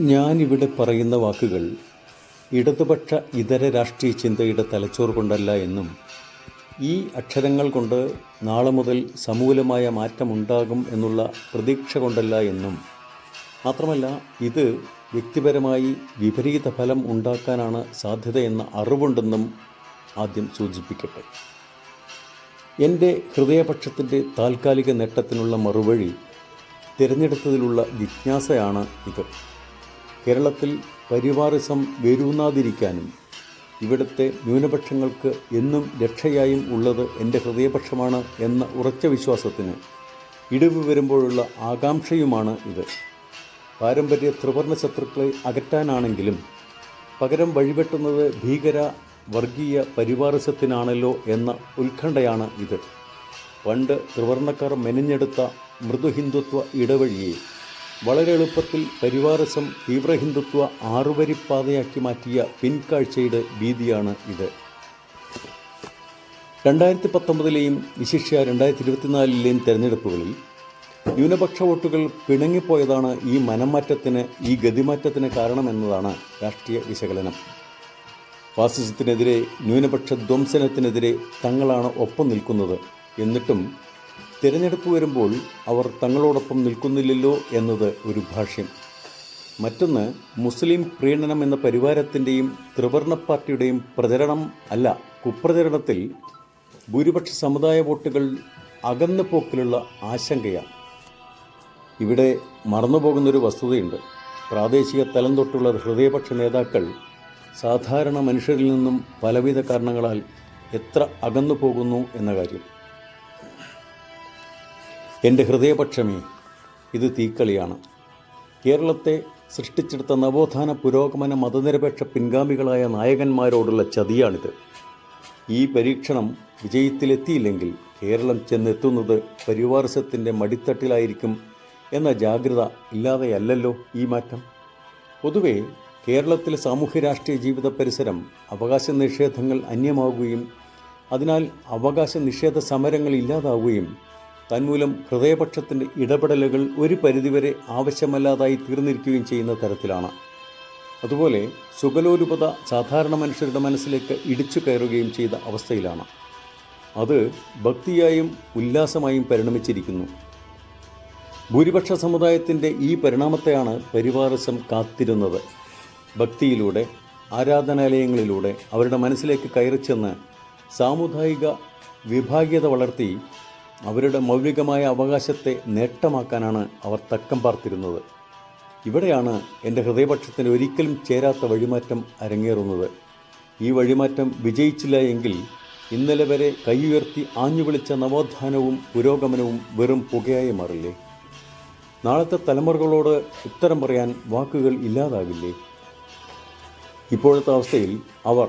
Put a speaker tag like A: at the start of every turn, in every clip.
A: ഞാനിവിടെ പറയുന്ന വാക്കുകൾ ഇടതുപക്ഷ ഇതര രാഷ്ട്രീയ ചിന്തയുടെ തലച്ചോർ കൊണ്ടല്ല എന്നും ഈ അക്ഷരങ്ങൾ കൊണ്ട് നാളെ മുതൽ സമൂലമായ മാറ്റമുണ്ടാകും എന്നുള്ള പ്രതീക്ഷ കൊണ്ടല്ല എന്നും. മാത്രമല്ല ഇത് വ്യക്തിപരമായി വിപരീത ഫലം ഉണ്ടാക്കാനാണ് സാധ്യതയെന്ന അറിവുണ്ടെന്നും ആദ്യം സൂചിപ്പിക്കട്ടെ. എന്റെ ഹൃദയപക്ഷത്തിന്റെ താൽക്കാലിക നേട്ടത്തിനുള്ള മറുവഴി തിരഞ്ഞെടുത്തതിലുള്ള ജിജ്ഞാസയാണ് ഇത്. കേരളത്തിൽ പരിവാറിസം വേരൂന്നാതിരിക്കാനും ഇവിടുത്തെ ന്യൂനപക്ഷങ്ങൾക്ക് എന്നും രക്ഷയായും ഉള്ളത് എന്റെ ഹൃദയപക്ഷമാണ് എന്ന ഉറച്ച വിശ്വാസത്തിന് ഇടിവ് വരുമ്പോഴുള്ള ആകാംക്ഷയുമാണ് ഇത്. പാരമ്പര്യ ത്രിവർണ ശത്രുക്കളെ അകറ്റാനാണെങ്കിലും പകരം വഴിവെട്ടുന്നത് ഭീകര വർഗീയ പരിവാറിസത്തിനാണല്ലോ എന്ന ഉത്കണ്ഠയാണ് ഇത്. പണ്ട് ത്രിവർണക്കാർ മെനഞ്ഞെടുത്ത മൃദുഹിന്ദുത്വ ഇടവഴിയെ വളരെ എളുപ്പത്തിൽ പരിവാരസം തീവ്രഹിന്ദുത്വ ആറുവരിപ്പാതയാക്കി മാറ്റിയ പിൻകാഴ്ചയുടെ ഭീതിയാണ് ഇത്. രണ്ടായിരത്തി പത്തൊമ്പതിലെയും വിശിഷ്യ രണ്ടായിരത്തി ഇരുപത്തിനാലിലെയും തെരഞ്ഞെടുപ്പുകളിൽ ന്യൂനപക്ഷ വോട്ടുകൾ പിണങ്ങിപ്പോയതാണ് ഈ മനംമാറ്റത്തിന് ഈ ഗതിമാറ്റത്തിന് കാരണമെന്നതാണ് രാഷ്ട്രീയ വിശകലനം. ഫാസിസത്തിനെതിരെ ന്യൂനപക്ഷ ധ്വംസനത്തിനെതിരെ തങ്ങളാണ് ഒപ്പം നിൽക്കുന്നത്. എന്നിട്ടും തിരഞ്ഞെടുപ്പ് വരുമ്പോൾ അവർ തങ്ങളോടൊപ്പം നിൽക്കുന്നില്ലല്ലോ എന്നത് ഒരു ഭാഷ്യം. മറ്റൊന്ന് മുസ്ലിം പ്രീണനം എന്ന പരിവാരത്തിന്റെയും ത്രിവർണ പാർട്ടിയുടെയും പ്രചരണം അല്ല കുപ്രചരണത്തിൽ ഭൂരിപക്ഷ സമുദായ വോട്ടുകൾ അകന്നു പോക്കിലുള്ള ആശങ്കയാണ്. ഇവിടെ മറന്നുപോകുന്നൊരു വസ്തുതയുണ്ട്. പ്രാദേശിക തലം തൊട്ടുള്ള ഹൃദയപക്ഷ നേതാക്കൾ സാധാരണ മനുഷ്യരിൽ നിന്നും പലവിധ കാരണങ്ങളാൽ എത്ര അകന്നു പോകുന്നു എന്ന കാര്യം. എന്റെ ഹൃദയപക്ഷമേ ഇത് തീക്കളിയാണ്. കേരളത്തെ സൃഷ്ടിച്ചെടുത്ത നവോത്ഥാന പുരോഗമന മതനിരപേക്ഷ പിൻഗാമികളായ നായകന്മാരോടുള്ള ചതിയാണിത്. ഈ പരീക്ഷണം വിജയത്തിലെത്തിയില്ലെങ്കിൽ കേരളം ചെന്നെത്തുന്നത് പരിവാർസത്തിന്റെ മടിത്തട്ടിലായിരിക്കും എന്ന ജാഗ്രത ഇല്ലാതെയല്ലല്ലോ ഈ മാറ്റം. പൊതുവേ കേരളത്തിലെ സാമൂഹ്യ രാഷ്ട്രീയ ജീവിത പരിസരം അവകാശ നിഷേധങ്ങൾ അന്യമാവുകയും അതിനാൽ അവകാശ നിഷേധ സമരങ്ങൾ ഇല്ലാതാവുകയും തന്മൂലം ഹൃദയപക്ഷത്തിന്റെ ഇടപെടലുകൾ ഒരു പരിധിവരെ ആവശ്യമല്ലാതായി തീർന്നിരിക്കുകയും ചെയ്യുന്ന തരത്തിലാണ്. അതുപോലെ സുഗലോലുപത സാധാരണ മനുഷ്യരുടെ മനസ്സിലേക്ക് ഇടിച്ചു കയറുകയും ചെയ്ത അവസ്ഥയിലാണ്. അത് ഭക്തിയായും ഉല്ലാസമായും പരിണമിച്ചിരിക്കുന്നു. ഭൂരിപക്ഷ സമുദായത്തിന്റെ ഈ പരിണാമത്തെയാണ് പരിവാരസം കാത്തിരുന്നത്. ഭക്തിയിലൂടെ ആരാധനാലയങ്ങളിലൂടെ അവരുടെ മനസ്സിലേക്ക് കയറിച്ചെന്ന് സാമുദായിക വിഭാഗീയത വളർത്തി അവരുടെ മൗലികമായ അവകാശത്തെ നേട്ടമാക്കാനാണ് അവർ തക്കം പാർത്തിരുന്നത്. ഇവിടെയാണ് എന്റെ ഹൃദയപക്ഷത്തിന് ഒരിക്കലും ചേരാത്ത വഴിമാറ്റം അരങ്ങേറുന്നത്. ഈ വഴിമാറ്റം വിജയിച്ചില്ല എങ്കിൽ ഇന്നലെ വരെ കൈയുയർത്തി ആഞ്ഞു വിളിച്ച നവോത്ഥാനവും പുരോഗമനവും വെറും പുകയായി മാറില്ലേ? നാളത്തെ തലമുറകളോട് ഉത്തരം പറയാൻ വാക്കുകൾ ഇല്ലാതാകില്ലേ? ഇപ്പോഴത്തെ അവസ്ഥയിൽ അവർ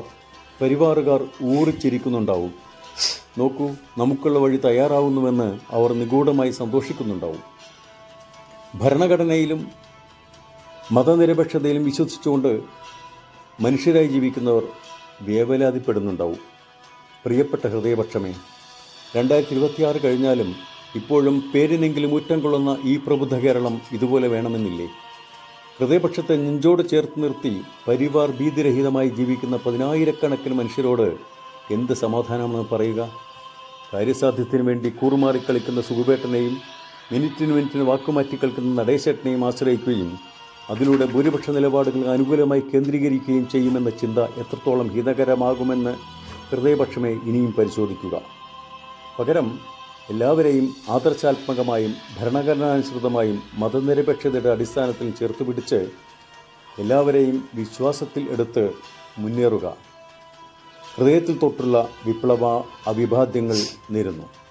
A: പരിവാറുകാർ ഊറിച്ചിരിക്കുന്നുണ്ടാവും. നോക്കൂ നമുക്കുള്ള വഴി തയ്യാറാവുന്നുവെന്ന് അവർ നിഗൂഢമായി സന്തോഷിക്കുന്നുണ്ടാവും. ഭരണഘടനയിലും മതനിരപേക്ഷതയിലും വിശ്വസിച്ചുകൊണ്ട് മനുഷ്യരായി ജീവിക്കുന്നവർ വേവലാതിപ്പെടുന്നുണ്ടാവും. പ്രിയപ്പെട്ട ഹൃദയപക്ഷമേ രണ്ടായിരത്തി ഇരുപത്തിയാറ് കഴിഞ്ഞാലും ഇപ്പോഴും പേരിനെങ്കിലും ഊറ്റം കൊള്ളുന്ന ഈ പ്രബുദ്ധ കേരളം ഇതുപോലെ വേണമെന്നില്ലേ? ഹൃദയപക്ഷത്തെ നെഞ്ചോട് ചേർത്ത് നിർത്തി പരിവാർ ഭീതിരഹിതമായി ജീവിക്കുന്ന പതിനായിരക്കണക്കിന് മനുഷ്യരോട് എന്ത് സമാധാനമാണ് പറയുക? കാര്യസാധ്യത്തിന് വേണ്ടി കൂറുമാറി കളിക്കുന്ന സുഖുപേട്ടനെയും മിനിറ്റിന് മിനിറ്റിന് വാക്കുമാറ്റി കളിക്കുന്ന നടേശേട്ടനെയും ആശ്രയിക്കുകയും അതിലൂടെ ഭൂരിപക്ഷ നിലപാടുകൾ അനുകൂലമായി കേന്ദ്രീകരിക്കുകയും ചെയ്യുമെന്ന ചിന്ത എത്രത്തോളം ഹിതകരമാകുമെന്ന് ഹൃദയപക്ഷമേ ഇനിയും പരിശോധിക്കുക. പകരം എല്ലാവരെയും ആദർശാത്മകമായും ഭരണഘടനാനുസൃതമായും മതനിരപേക്ഷതയുടെ അടിസ്ഥാനത്തിൽ ചേർത്തുപിടിച്ച് എല്ലാവരെയും വിശ്വാസത്തിൽ എടുത്ത് മുന്നേറുക. ഹൃദയത്തിൽ തൊട്ടുള്ള വിപ്ലവ അവിഭാദ്യങ്ങൾ നേരുന്നു.